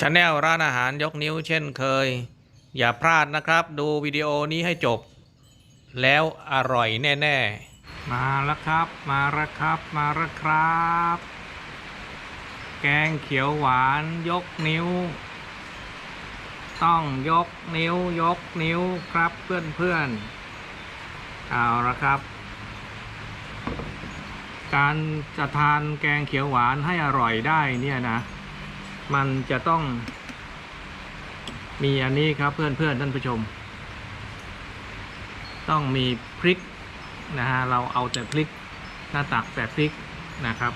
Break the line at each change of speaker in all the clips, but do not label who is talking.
ชาแนลร้านอาหารยกนิ้วเช่นเคย อย่าพลาดนะครับ ดูวิดีโอนี้ให้จบ แล้วอร่อยแน่ ๆ มาแล้วครับ มาแล้วครับ มาแล้วครับ แกงเขียวหวานยกนิ้ว ต้องยกนิ้วยกนิ้วครับเพื่อนเพื่อนๆเอาละครับ การจะทานแกงเขียวหวานให้อร่อยได้เนี่ยนะ มันจะต้อง มีอันนี้ครับเพื่อนเพื่อนท่านผู้ชม ต้องมีพริกนะฮะเราเอาแต่พริกหน้าตักแต่พริกนะครับ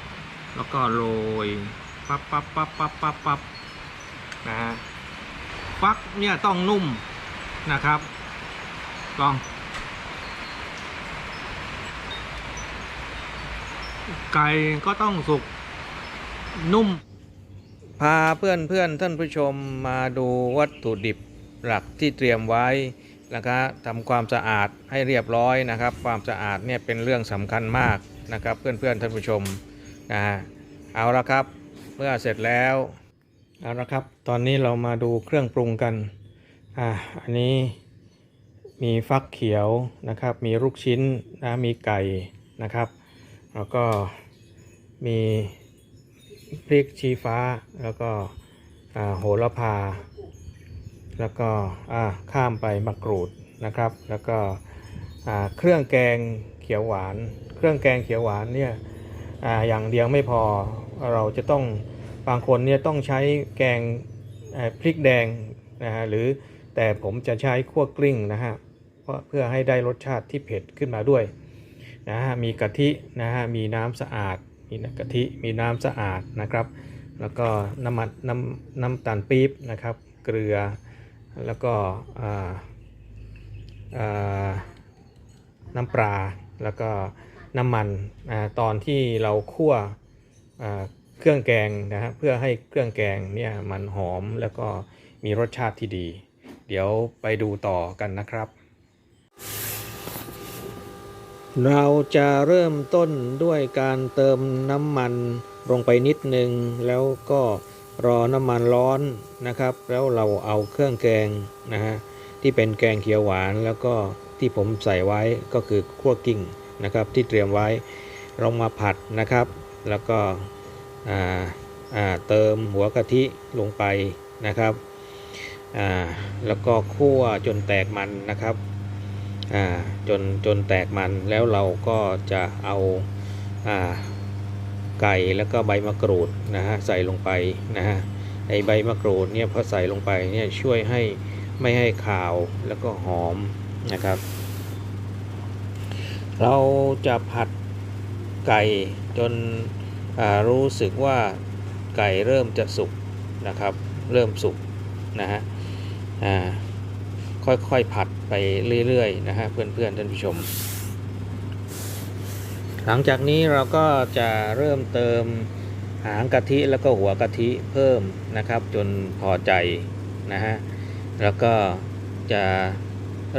แล้วก็โรยปั๊บปั๊บปั๊บปั๊บปั๊บปั๊บนะฮะฟักเนี่ยต้องนุ่มนะครับลองไก่ก็ต้องสุกนุ่ม พาเพื่อนเพื่อนท่านผู้ชมมาดูวัตถุดิบหลักที่เตรียมไว้นะครับทำความสะอาดให้เรียบร้อยนะครับ ความสะอาดเนี่ยเป็นเรื่องสำคัญมากนะครับ เพื่อนเพื่อนท่านผู้ชมนะฮะเอาละครับ เมื่อเสร็จแล้วเอาละครับ ตอนนี้เรามาดูเครื่องปรุงกันอ่าอันนี้มีฟักเขียวนะครับ มีลูกชิ้นนะมีไก่นะครับ แล้วก็มี พริกชี้ฟ้า แล้วก็โหระพา แล้วก็ข้ามไปมะกรูดนะครับ แล้วก็เครื่องแกงเขียวหวาน เครื่องแกงเขียวหวานเนี่ยออย่างเดียวไม่พอเราจะต้องบางคนเนี่ยต้องใช้แกงพริกแดงนะฮะหรือแต่ผมจะใช้คั่วกลิ้งนะฮะเพราะเพื่อให้ได้รสชาติที่เผ็ดขึ้นมาด้วยนะฮะมีกะทินะฮะมีน้ำสะอาด มีกะทิมีน้ำสะอาดนะครับ แล้วก็น้ำมันน้ำน้ำตาลปี๊บนะครับ เกลือแล้วก็น้ำปลาแล้วก็น้ำมันอตอนที่เราคั่วเครื่องแกงนะฮะเพื่อให้เครื่องแกงเนี่ยมันหอมแล้วก็มีรสชาติที่ดี เดี๋ยวไปดูต่อกันนะครับ เราจะเริ่มต้นด้วยการเติมน้ำมันลงไปนิดนึง แล้วก็รอน้ำมันร้อนนะครับ แล้วเราเอาเครื่องแกงนะฮะที่เป็นแกงเขียวหวานแล้วก็ที่ผมใส่ไว้ก็คือคั่วกิ้งนะครับ ที่เตรียมไว้ลงมาผัดนะครับ แล้วก็เติมหัวกะทิลงไปนะครับแล้วก็คั่วจนแตกมันนะครับ จนจนแตกมันแล้วเราก็จะเอาอาไก่แล้วก็ใบมะกรูดนะฮะใส่ลงไปนะฮะไอใบมะกรูดเนี่ยพอใส่ลงไปเนี่ยช่วยให้ไม่ให้ขาวแล้วก็หอมนะครับ เราจะผัดไก่จนรู้สึกว่าไก่เริ่มจะสุกนะครับ เริ่มสุกนะฮะอ่า ค่อยๆผัดไปเรื่อยๆนะฮะเพื่อนๆท่านผู้ชม หลังจากนี้เราก็จะเริ่มเติมหางกะทิแล้วก็หัวกะทิเพิ่มนะครับ จนพอใจนะฮะแล้วก็จะ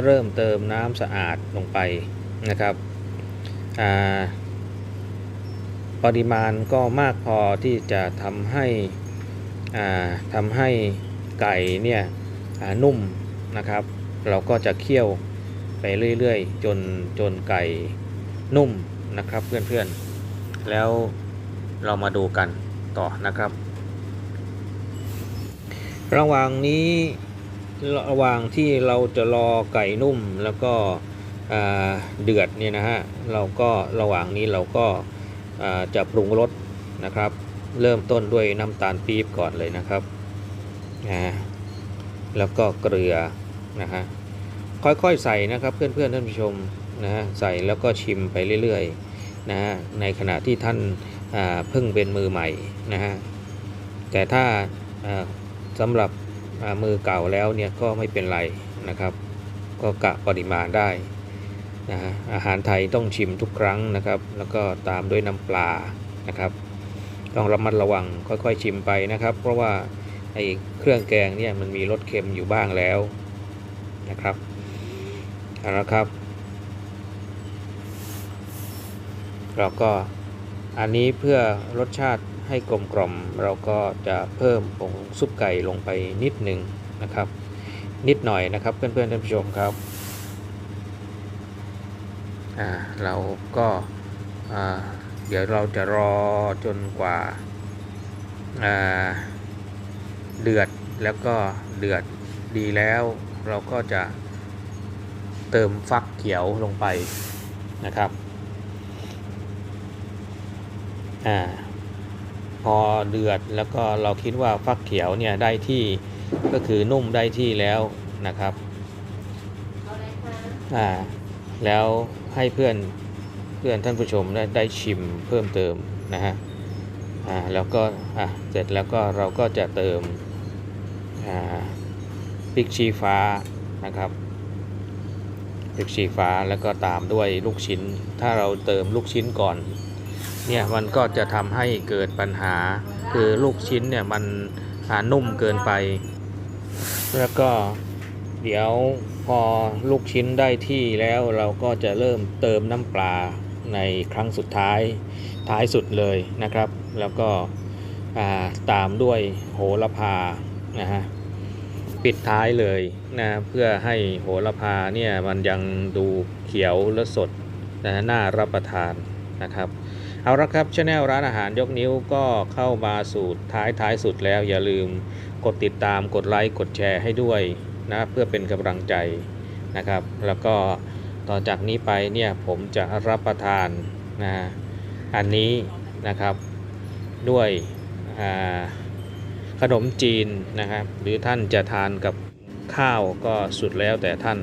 เริ่มเติมน้ำสะอาดลงไปนะครับปริมาณก็มากพอที่จะทำให้ทำให้ไก่เนี่ยนุ่ม นะครับ เราก็จะเคี่ยวไปเรื่อยๆ จนจนไก่นุ่มนะครับเพื่อนๆ แล้วเรามาดูกันต่อนะครับ ระหว่างนี้ระหว่างที่เราจะรอไก่นุ่มแล้วก็เดือดเนี่ยนะฮะเราก็ระหว่างนี้เราก็จะปรุงรสนะครับ เริ่มต้นด้วยน้ำตาลปี๊บก่อนเลยนะครับอ่าแล้วก็เกลือ นะฮะค่อยๆใส่นะครับเพื่อนๆท่านผู้ชมนะฮะใส่แล้วก็ชิมไปเรื่อยๆนะฮะในขณะที่ท่านเพิ่งเป็นมือใหม่นะฮะแต่ถ้าสำหรับมือเก่าแล้วเนี่ยก็ไม่เป็นไรนะครับ ก็กะปริมาณได้นะฮะอาหารไทยต้องชิมทุกครั้งนะครับ แล้วก็ตามด้วยน้ำปลานะครับ ต้องระมัดระวังค่อยๆชิมไปนะครับ เพราะว่าไอ้เครื่องแกงเนี่ยมันมีรสเค็มอยู่บ้างแล้ว นะครับเอาละครับ เราก็อันนี้เพื่อรสชาติให้กลมกล่อมเราก็จะเพิ่มผงซุปไก่ลงไปนิดหนึ่งนะครับ นิดหน่อยนะครับเพื่อนๆท่านผู้ชมครับอ่าเราก็อ่าเดี๋ยวเราจะรอจนกว่าอ่าเดือดแล้วก็เดือดดีแล้ว เราก็จะเติมฟักเขียวลงไปนะครับอ่าพอเดือดแล้วก็เราคิดว่าฟักเขียวเนี่ยได้ที่ก็คือนุ่มได้ที่แล้วนะครับ
เอาเลยค่ะ
อ่าแล้วให้เพื่อนเพื่อนท่านผู้ชมได้ได้ชิมเพิ่มเติมนะฮะอ่าแล้วก็อะเสร็จแล้วก็เราก็จะเติมอ่า พริกชี้ฟ้านะครับพริกชี้ฟ้าแล้วก็ตามด้วยลูกชิ้น ถ้าเราเติมลูกชิ้นก่อนเนี่ยมันก็จะทำให้เกิดปัญหา คือลูกชิ้นเนี่ยมันนุ่มเกินไป แล้วก็เดี๋ยวพอลูกชิ้นได้ที่แล้วเราก็จะเริ่มเติมน้ำปลาในครั้งสุดท้ายท้ายสุดเลยนะครับ แล้วก็ตามด้วยโหระพานะฮะ ปิดท้ายเลยนะเพื่อให้โหระพาเนี่ยมันยังดูเขียวและสดนะน่ารับประทานนะครับเอาละครับช anel ร้านอาหารยกนิ้วก็เข้ามาสู่ท้ายท้ายสุดแล้ว อย่าลืมกดติดตามกดไลค์กดแชร์ให้ด้วยนะเพื่อเป็นกำลังใจนะครับ แล้วก็ต่อจากนี้ไปเนี่ยผมจะรับประทานนะอันนี้นะครับด้วยอ่า ขนมจีนนะครับ หรือท่านจะทานกับข้าวก็สุดแล้วแต่ท่าน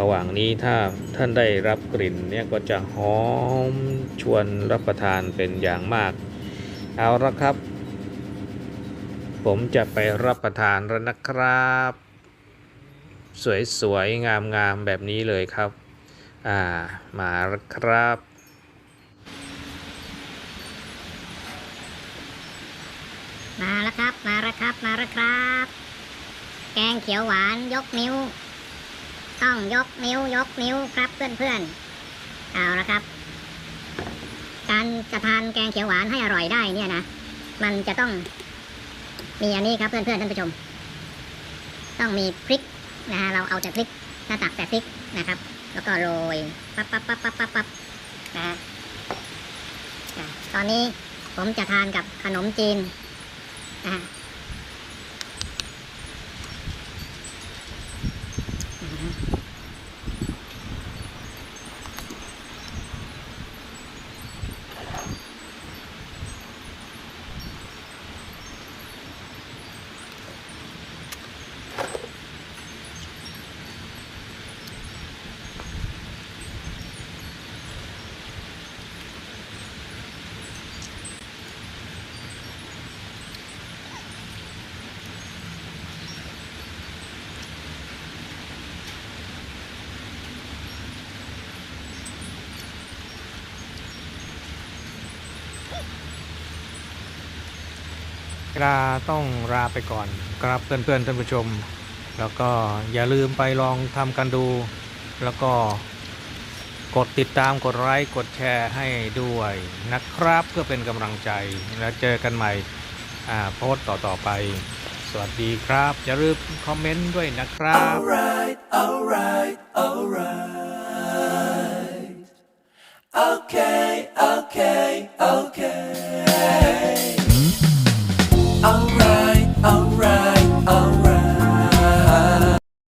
ระหว่างนี้ถ้าท่านได้รับกลิ่นเนี่ยก็จะหอมชวนรับประทานเป็นอย่างมาก เอาละครับ ผมจะไปรับประทานแล้วนะครับ สวยๆ งามๆ แบบนี้เลยครับ อ่า มาแล้วครับ
มาแล้วครับ มาแล้วครับ มาแล้วครับ แกงเขียวหวานยกนิ้ว ต้องยกนิ้วยกนิ้วครับเพื่อนๆเอาละครับ การจะทานแกงเขียวหวานให้อร่อยได้เนี่ยนะ มันจะต้อง มีอันนี้ครับเพื่อนๆท่านผู้ชม ต้องมีพริกนะฮะเราเอาแต่พริกถ้าตักแต่พริกนะครับ แล้วก็โรยปั๊บปั๊บปั๊บปั๊บปั๊บปั๊บนะฮะตอนนี้ผมจะทานกับขนมจีน น
ลาต้องลาไปก่อนครับเพื่อนๆท่านผู้ชม แล้วก็อย่าลืมไปลองทำกันดู แล้วก็กดติดตามกดไลค์กดแชร์ให้ด้วยนะครับเพื่อเป็นกำลังใจแล้วเจอกันใหม่อ่าโพสต์ต่อๆไป สวัสดีครับ อย่าลืมคอมเมนต์ด้วยนะครับ
Alright, alright, alright. Okay.